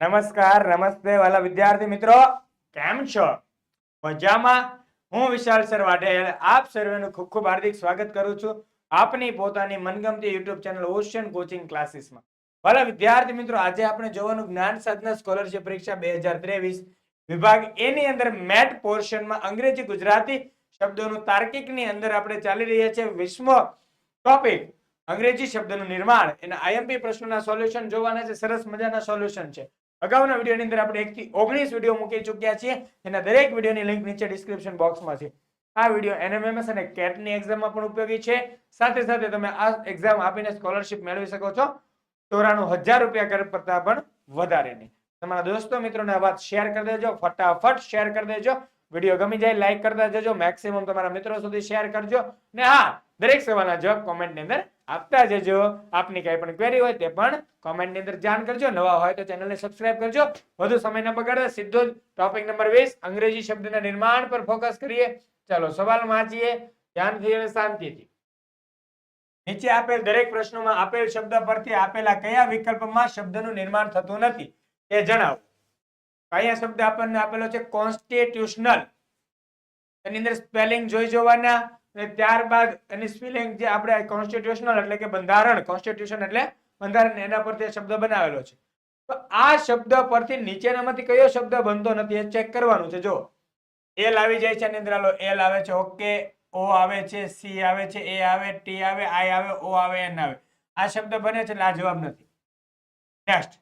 નમસ્કાર, નમસ્તે વાલા વિદ્યાર્થી મિત્રો. કેમ છો? મજામાં? હું વિશાલ સર વાઢેલ આપ સર્વેનું ખૂબ ખૂબ હાર્દિક સ્વાગત કરું છું આપની પોતાની મનગમતી યુટ્યુબ ચેનલ ઓશિયન કોચિંગ ક્લાસીસમાં વાલા વિદ્યાર્થી મિત્રો, આજે આપણે જોવાનું જ્ઞાન સાધના સ્કોલરશિપ પરીક્ષા બે હજાર ત્રેવીસ. વિભાગ એની અંદર મેટ પોર્શનમાં અંગ્રેજી, ગુજરાતી શબ્દોનું તાર્કિકની અંદર આપણે ચાલી રહ્યા છે વિશ્વ ટોપિક, અંગ્રેજી શબ્દનું નિર્માણ. એના આઈએમપી પ્રશ્નોના સોલ્યુશન જોવાના છે. સરસ મજાના સોલ્યુશન છે. અગાઉના વિડીયોની અંદર આપણે એકથી ઓગણીસ વીડિયો મૂકી ચૂક્યા છીએ. એના દરેક વિડીયોની લિંક નીચે ડિસ્ક્રિપ્શન બોક્સમાં છે. આ વીડિયો એનએમએમએસ અને કેટની એક્ઝામમાં પણ ઉપયોગી છે. સાથે સાથે તમે આ એક્ઝામ આપીને સ્કોલરશિપ મેળવી શકો છો. ચોરાણું હજાર રૂપિયા કર કરતા પણ વધારેની તમારા દોસ્તો મિત્રોને આ વાત શેર કરી દેજો. ફટાફટ શેર કરી દેજો. વીડિયો ગમી જાય લાઈક કરતા જજો. મેક્સિમમ તમારા મિત્રો સુધી શેર કરજો. ને હા, દરેક સવાલના જવાબ કોમેન્ટની અંદર આપતા જજો. આપની કઈ પણ ક્વેરી હોય તે પણ કોમેન્ટની અંદર જાણ કરજો. નવા હોય તો ચેનલને સબસ્ક્રાઇબ કરજો. વધુ સમય ન બગાડતા સીધો ટોપિક નંબર વીસ, અંગ્રેજી શબ્દના નિર્માણ પર ફોકસ કરીએ. ચાલો, સવાલ વાંચીએ. ધ્યાનથી અને શાંતિથી. નીચે આપેલ દરેક પ્રશ્નોમાં આપેલ શબ્દ પરથી આપેલા કયા વિકલ્પમાં શબ્દનું નિર્માણ થતું નથી? એ જણાવો. કયા શબ્દ આપણને આપેલો છે? કોન્સ્ટિટ્યુશનલ એની અંદર સ્પેલિંગ જોઈ જોવાના. અને ત્યારબાદ એની સ્પેલિંગ જે આપણે કોન્સ્ટિટ્યુશનલ એટલે કે બંધારણ કોન્સ્ટિટ્યુશન એટલે બંધારણ એના પરથી શબ્દ બનાવેલો છે. તો આ શબ્દ પરથી નીચેનામાંથી કયો શબ્દ બનતો નથી એ ચેક કરવાનું છે. જો એલ આવી જાય છે, એની અંદર હાલો એલ આવે છે ઓકે ઓ આવે છે સી આવે છે એ આવે ટી આવે આઈ આવે ઓ આવે એન આવે. આ શબ્દ બને છે એટલે જવાબ નથી. નેક્સ્ટ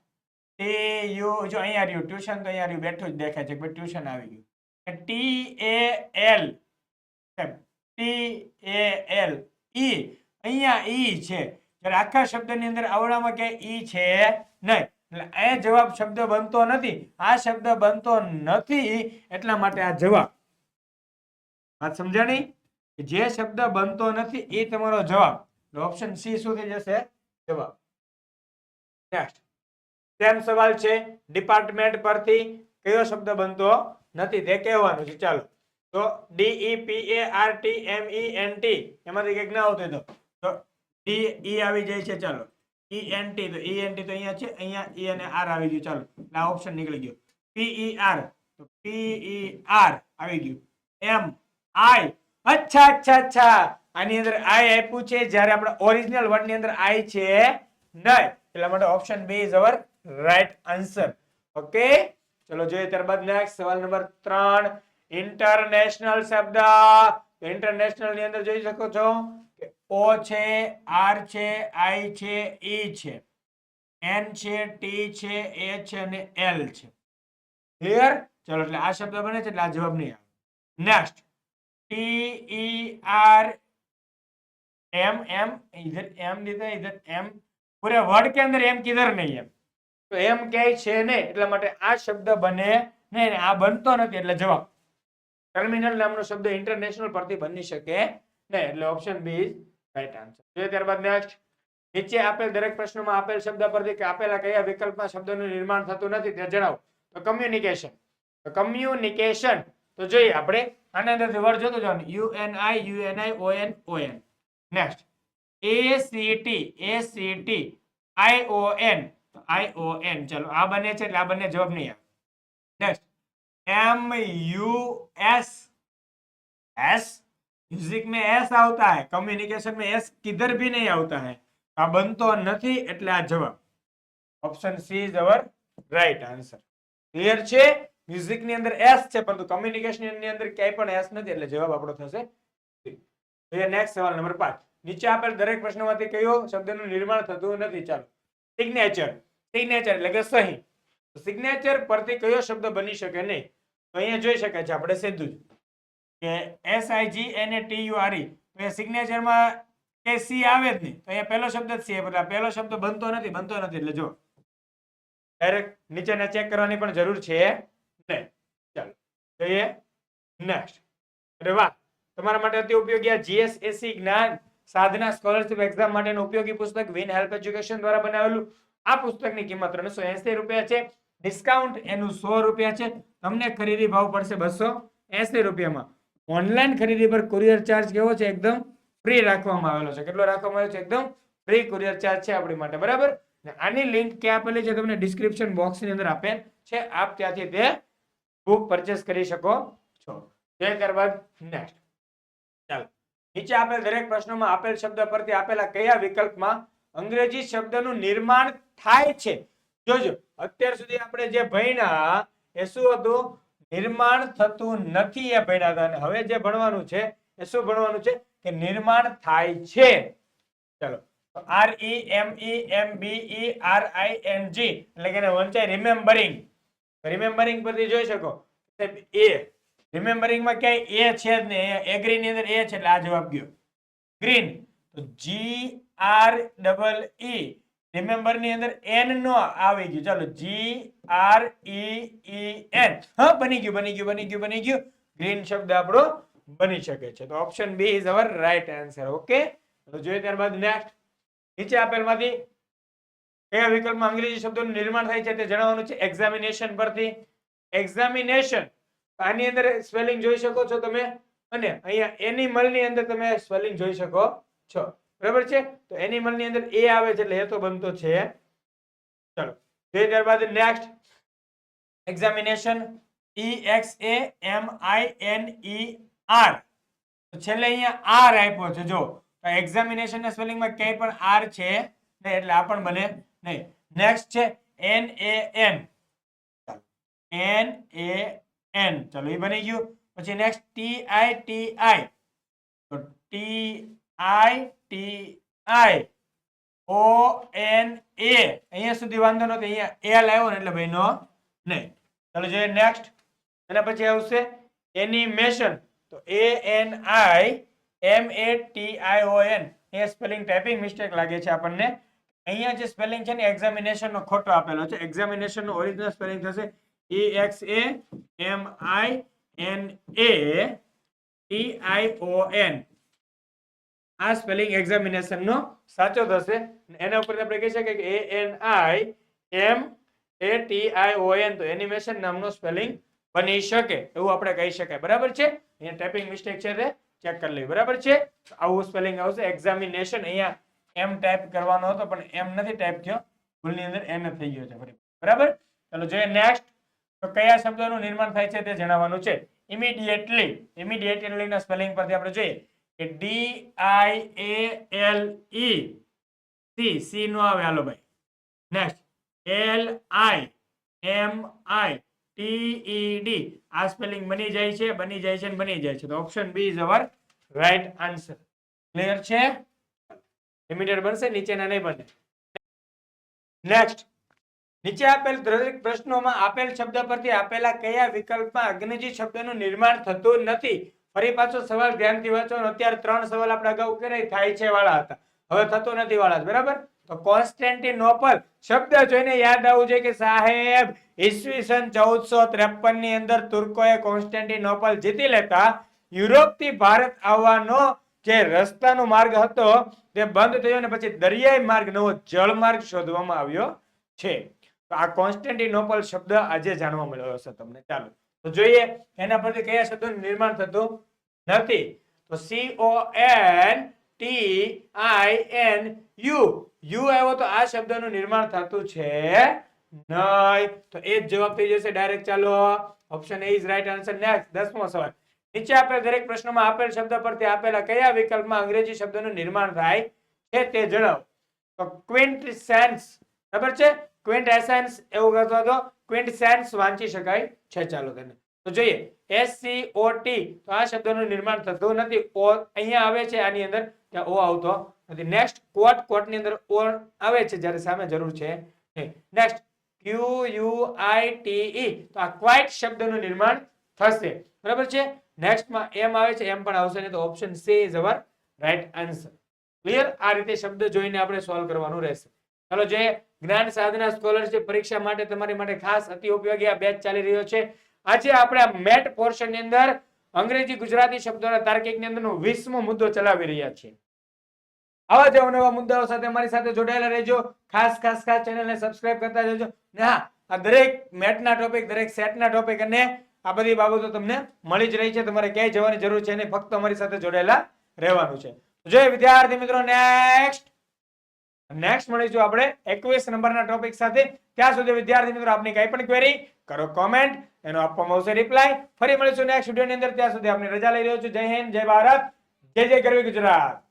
ટી યુ જો અહીંયા રહ્યું ટ્યુશન તો અહીંયા રહ્યું, બેઠું જ દેખાય છે કે ટ્યુશન આવી ગયું. T A L T A L E અહીંયા ઈ છે. જ્યારે આખા શબ્દની અંદર આવડામાં કે ઈ છે નહીં. એટલે એ જવાબ શબ્દ બનતો નથી. આ શબ્દ બનતો નથી એટલા માટે આ જવાબ. વાત સમજાણી? જે શબ્દ બનતો નથી એ તમારો જવાબ. ઓપ્શન સી શું થઈ જશે? જવાબ. નેક્સ્ટ સેમ સવાલ છે. ડિપાર્ટમેન્ટ પરથી કયો શબ્દ બનતો નથી? તે કહેવાનું છે. ચાલો. તો D E P A R T M E N T એમાંથી કંઈક ના આવતું તો. તો ડી ઈ આવી જાય છે, ચાલો. ઈ એન ટી તો ઈ એન ટી તો અહીંયા છે, અહીંયા ઈ અને આર આવી ગયું, ચાલો. એટલે આ ઓપ્શન નીકળી ગયો. પી ઈ આર તો પી ઈ આર આવી ગયું. એમ આઈ અચ્છા અચ્છા અચ્છા. આની અંદર આઈ આપ્યું છે, જ્યારે આપણે ઓરિજિનલ વર્ડની અંદર આઈ છે, નહીં. એટલા માટે option B is our right answer okay ચલો, જોઈએ ત્યારબાદ નેક્સ્ટ સવાલ નંબર ત્રણ. ઇન્ટરનેશનલ શબ્દ ઇન્ટરનેશનલ ની અંદર જોઈ શકો છો કે ઓ છે આર છે આઈ છે ઈ છે એન છે ટી છે એ છે અને એલ છે ક્લિયર ચલો એટલે આ શબ્દ બને છે એટલે આ જવાબ નહીં આવે next T E R M M इधर एम लिखा है इधर एम पूरे वर्ड के अंदर एम किधर नहीं है તો એમ ક્યાંય છે નહીં એટલા માટે આ શબ્દ બને નહીં ને આ બનતો નથી એટલે જવાબ ટર્મિનલ નામનો શબ્દ ઇન્ટરનેશનલ પરથી બની શકે નહીં એટલે option B is right answer જોઈએ ત્યારબાદ નેક્સ્ટ નીચે આપેલ દરેક પ્રશ્નોમાં આપેલ શબ્દ પરથી કે આપેલા કયા વિકલ્પમાં શબ્દનું નિર્માણ થતું નથી તે જણાવો. તો કમ્યુનિકેશન તો કમ્યુનિકેશન તો જોઈએ આપણે આના અંદરથી વર્ડ જોતો જવાનું. U N I U N I O N O N next A C T A C T I O N I O N ચલો, આ બને છે એટલે આ બંને જવાબ નહીં આવે. Next M U S S music में एस आता है कम्युनिकेशन में एस किधर भी नहीं आता है આ બનતો નથી એટલે આ જવાબ option C is our right answer clear છે મ્યુઝિક ની અંદર એસ છે પરંતુ કમ્યુનિકેશન ની અંદર ક્યાંય પણ એસ નથી એટલે જવાબ આપણો થશે જોઈએ નેક્સ્ટ સવાલ નંબર પાંચ નીચે આપેલ દરેક પ્રશ્નોમાંથી કયો શબ્દનું નિર્માણ થતું નથી ચાલો સિગ્નેચર સિગ્નેચર એટલે કે સહી સિગ્નેચર પરથી કયો શબ્દ બની શકે નહીં? તો અહીંયા જોઈ શકાય છે, આપણે સીધું જ. કે S I G N A T U R E તો એ સિગ્નેચરમાં કે સી આવે જ નહીં. તો અહીંયા પહેલો શબ્દ જ સી એટલે પહેલો શબ્દ બનતો નથી બનતો નથી, એટલે જો. ડાયરેક્ટ નીચેને ચેક કરવાની પણ જરૂર છે. નહીં ચાલો. જોઈએ નેક્સ્ટ અરે વાહ! તમારા માટે અતિ ઉપયોગી આ જીએસએસસી જ્ઞાન સાધના સ્કોલરશિપ એક્ઝામ માટેનું ઉપયોગી પુસ્તક વિન હેલ્પ એજ્યુકેશન દ્વારા બનાવેલું. આ પુસ્તકની કિંમત ત્રણસો રૂપિયા છે. ડિસ્કાઉન્ટ એનું સો રૂપિયા છે. તમને ખરીદી ભાવ પડશે બસો એસી રૂપિયામાં. ઓનલાઈન ખરીદી પર કુરિયર ચાર્જ કેવો છે? એકદમ ફ્રી રાખવામાં આવેલો છે. કેટલો રાખવામાં આવ્યો છે? એકદમ ફ્રી કુરિયર ચાર્જ છે આપણી માટે. બરાબર? આની લિંક ક્યાં આપેલી છે? તમને ડિસ્ક્રિપ્શન બોક્સની અંદર આપેલ છે. આપ ત્યાંથી તે બુક પરચેસ કરી શકો છો. ત્યારબાદ. નેક્સ્ટ ચાલો. નીચે આપેલ દરેક પ્રશ્નોમાં આપેલ શબ્દ પરથી આપેલા કયા વિકલ્પમાં અંગ્રેજી શબ્દનું નિર્માણ થાય છે? જોજો. અત્યાર સુધી આપણે જે ભણ્યા, એ શું હતું? નિર્માણ થતું નથી એ ભણ્યા હતા. અને હવે જે ભણવાનું છે, એ શું ભણવાનું છે? કે નિર્માણ થાય છે. ચલો. R E M E M B E R I N G એટલે કે વંચાય રિમેમ્બરિંગ રિમેમ્બરિંગ પરથી જોઈ શકો. એ રિમેમ્બરિંગમાં ક્યાંય એ છે જ નહીં. એગ્રી ની અંદર એ છે એટલે આ જવાબ ગયો. ગ્રીન તો જી આર ડબલ ઈ રિમેમ્બરની અંદર એન નો આવી ગયું. ચાલો જી આર ઈ એન હા, બની ગયું બની ગયું બની ગયું બની ગયું. ગ્રીન શબ્દ આપણો બની શકે છે. તો option B is our right answer okay તો જોઈએ ત્યારબાદ નેક્સ્ટ નીચે આપેલમાંથી કયા વિકલ્પમાં અંગ્રેજી શબ્દોનું નિર્માણ થાય છે તે જણાવવાનું છે એક્ઝામિનેશન પરથી. એક્ઝામિનેશન આની અંદર સ્પેલિંગ જોઈ શકો છો તમે. અને અહીંયા એનિમલની અંદર તમે સ્પેલિંગ જોઈ શકો છો. બરાબર છે? તો એનિમલની અંદર એ આવે છે એટલે એ તો બનતો છે. ચલો, તે ત્યારબાદ next examination E X A M I N E R તો છેલ્લે અહીંયા આર આપ્યો છે, જો. એક્ઝામિનેશન ના સ્પેલિંગમાં ક્યાંય પણ આર છે નહીં, એટલે આ પણ બને નહીં. નેક્સ્ટ છે N A N N A N ચલો, એ બની ગયું. પછી next T I T I તો T I T I O N એ અહીંયા સુધી વાંધો નથી અહીંયા એલ આવ્યો ને એટલે ભાઈ નો નહીં. ચાલો જોઈએ નેક્સ્ટ એના પછી આવશે એનિમેશન તો A N I M A T I O N એ સ્પેલિંગ ટાઈપિંગ મિસ્ટેક લાગે છે આપણને. અહીંયા જે સ્પેલિંગ છે ને એક્ઝામિનેશન નો ખોટો આપેલો છે. એક્ઝામિનેશન નો ઓરિજિનલ સ્પેલિંગ થશે A X A M I N A T I O N આ સ્પેલિંગ એક્ઝામિનેશન નો સાચો થશે એના ઉપર આપણે કહી શકીએ કે A N I M A T I O N તો એનિમેશન નામનો સ્પેલિંગ બની શકે, એવું આપણે કહી શકાય. બરાબર છે? અહીંયા ટાઈપિંગ મિસ્ટેક છે તે ચેક કરી લઈએ બરાબર છે? આવું સ્પેલિંગ આવશે. એક્ઝામિનેશન અહીંયા એમ ટાઈપ કરવાનો હતો, પણ એમ નથી ટાઈપ થયો. ભૂલની અંદર એન થઈ ગયો છે બરાબર? ચાલો જોઈએ નેક્સ્ટ તો કયા શબ્દોનું નિર્માણ થાય છે તે જણાવવાનું છે. ઇમિડિયેટલી ઇમિડિયેટલી ના સ્પેલિંગ પરથી આપણે જોઈએ. D I A L E C C નો આવે, હાલો ભાઈ. Next L I M I T E D આ સ્પેલિંગ બની જાય છે, બની જાય છે બની જાય છે. તો option B is our right answer clear છે? લિમિટેડ બનશે, નીચેના નહીં બને. નેક્સ્ટ નીચે આપેલ દરેક પ્રશ્નોમાં આપેલ શબ્દ પરથી આપેલા કયા વિકલ્પમાં અગ્નિજી શબ્દનું નિર્માણ થતું નથી? ફરી પાછો સવાલ ધ્યાનથી વાંચો અત્યારે ત્રણ સવાલ આપણે અગાઉ કર્યા થાય છે વાળા હતા. હવે થતો નથી વાળા બરાબર? તો કોન્સ્ટેન્ટિનોપલ શબ્દ જોઈને યાદ આવવું જોઈએ કે સાહેબ, ઈસવીસન ચૌદસો ત્રેપનની અંદર તુર્કોએ કોન્સ્ટેન્ટિનોપલ જીતી લેતા યુરોપથી ભારત આવવાનો જે રસ્તાનો માર્ગ હતો તે બંધ થયો અને પછી દરિયાઈ માર્ગ નવો જળ માર્ગ શોધવામાં આવ્યો છે. તો આ કોન્સ્ટેન્ટિનોપલ શબ્દ આજે જાણવા મળ્યો હશે તમને. ચાલો. તો જોઈએ, એના પરથી કયા શબ્દોનું નિર્માણ થતું નથી? તો C O N T I N U U આવ્યો તો આ શબ્દનું નિર્માણ થતું છે નહીં. તો એ જ જવાબ થઈ જશે ડાયરેક્ટ. ચાલો option A is right answer next દસમો સવાલ. નીચે આપેલ દરેક પ્રશ્નમાં આપેલ શબ્દ પરથી આપેલા કયા વિકલ્પમાં અંગ્રેજી શબ્દનું નિર્માણ થાય છે તે જણાવો. તો ક્વિન્ટ સેન્સ બરાબર છે? ક્વિન્ટ એસેન્સ એવું કહેતો હતો. ક્વિન્ટ સેન્સ વાંચી શકાય છે. ચાલો તેને. તો જોઈએ. એસ સી ઓ ટી તો આ શબ્દનું નિર્માણ થતું નથી. ઓ અહીંયા આવે છે આની અંદર. ત્યાં ઓ આવતો નથી. નેક્સ્ટ કોટ કોટની અંદર ઓ આવે છે જ્યારે સામે જરૂર છે. Next Q U I T તો આ ક્વાઇટ શબ્દનું નિર્માણ થશે. બરાબર છે? નેક્સ્ટમાં એમ આવે છે. એમ પણ આવશે નહીં તો option C is our right answer clear આ રીતે શબ્દ જોઈને આપણે સોલ્વ કરવાનું રહેશે. ચાલો જે જ્ઞાન સાધના સ્કોલરશિપ પરીક્ષા માટે તમારી માટે ખાસ અતિ ઉપયોગી આ બેચ ચાલી રહ્યો છે. આજે આપણે આ મેટ પોર્શનની અંદર અંગ્રેજી ગુજરાતી શબ્દોના તાર્કિકની અંદરનો વીસમો મુદ્દો ચલાવી રહ્યા છીએ. આવા જ નવા મુદ્દાઓ સાથે અમારી સાથે જોડાયેલા રહેજો. ખાસ ખાસ ખાસ ચેનલને સબસ્ક્રાઇબ કરતા જજો. ને હા, આ દરેક મેટના ટોપિક દરેક સેટના ટોપિક અને આ બધી બાબતો તમને મળી જ રહી છે. તમારે ક્યાંય જવાની જરૂર છે નહીં. ફક્ત અમારી સાથે જોડાયેલા રહેવાનું છે. જોઈએ વિદ્યાર્થી મિત્રો નેક્સ્ટ નેક્સ્ટ મળીશું આપણે એકવીસ નંબરના ટોપિક સાથે. ત્યાં સુધી વિદ્યાર્થી મિત્રો, આપની કઈ પણ ક્વેરી કરો કોમેન્ટ એનો આપવામાં આવશે રિપ્લાય ફરી મળીશું નેક્સ્ટ વિડીયોની અંદર. ત્યાં સુધી આપની રજા લઈ રહ્યો છું. જય હિન્દ, જય ભારત, જય જય કરવી ગુજરાત.